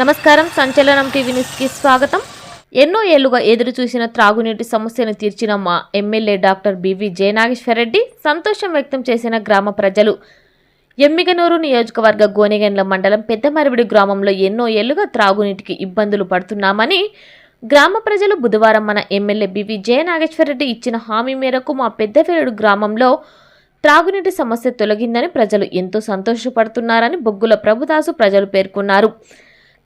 నమస్కారం సంచలనం టీవీ న్యూస్కి స్వాగతం. ఎన్నో ఏళ్ళుగా ఎదురు చూసిన త్రాగునీటి సమస్యను తీర్చిన మా ఎమ్మెల్యే డాక్టర్ బివి జయనాగేశ్వరరెడ్డి సంతోషం వ్యక్తం చేసిన గ్రామ ప్రజలు ఎమ్మిగనూరు నియోజకవర్గ గోనెగండ్ల మండలం పెద్దమరవిడి గ్రామంలో ఎన్నో ఏళ్ళుగా త్రాగునీటికి ఇబ్బందులు పడుతున్నామని గ్రామ ప్రజలు బుధవారం మన ఎమ్మెల్యే బివి జయనాగేశ్వరరెడ్డి ఇచ్చిన హామీ మేరకు మా పెద్దవేరుడు గ్రామంలో త్రాగునీటి సమస్య తొలగిందని ప్రజలు ఎంతో సంతోషపడుతున్నారని బొగ్గుల ప్రభుదాసు ప్రజలు పేర్కొన్నారు.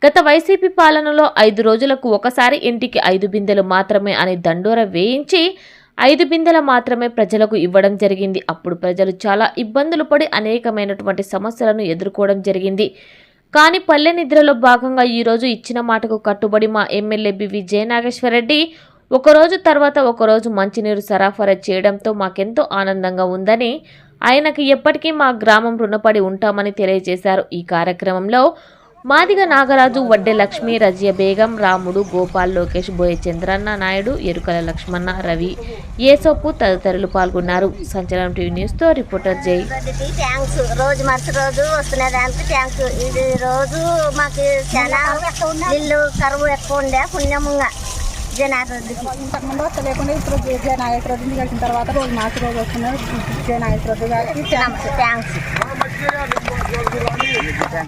గత వైసీపీ పాలనలో ఐదు రోజులకు ఒకసారి ఇంటికి ఐదు బిందెలు మాత్రమే అని దండోర వేయించి ఐదు బిందెల మాత్రమే ప్రజలకు ఇవ్వడం జరిగింది. అప్పుడు ప్రజలు చాలా ఇబ్బందులు పడి అనేకమైనటువంటి సమస్యలను ఎదుర్కోవడం జరిగింది. కానీ పల్లె నిద్రలో భాగంగా ఈరోజు ఇచ్చిన మాటకు కట్టుబడి మా ఎమ్మెల్యే బివి జయనాగేశ్వరరెడ్డి ఒకరోజు తర్వాత ఒకరోజు మంచినీరు సరఫరా చేయడంతో మాకెంతో ఆనందంగా ఉందని ఆయనకి ఎప్పటికీ మా గ్రామం రుణపడి ఉంటామని తెలియజేశారు. ఈ కార్యక్రమంలో మాదిగ నాగరాజు వడ్డె లక్ష్మి రజియ బేగం రాముడు గోపాల్ లోకేష్ బోయ చంద్రన్న నాయుడు ఎరుకల లక్ష్మణ రవి ఏసొప్పు తదితరులు పాల్గొన్నారు. సంచలనం టీవీ న్యూస్తో రిపోర్టర్ జై. థ్యాంక్స్ రోజు మరుసటి రోజు వస్తున్న దానికి థ్యాంక్స్ ఇది రోజు మాకు చాలా ఇల్లు కరువు ఎక్కువ ఉండే పుణ్యముగా జనారెడ్డికి ఇంతకుముందు వస్తే లేకుండా ఇప్పుడు నాగేశ్వరరెడ్డిని కలిసిన తర్వాత రోజు మార్చి రోజు వస్తున్నారు గారికి థ్యాంక్స్ థ్యాంక్స్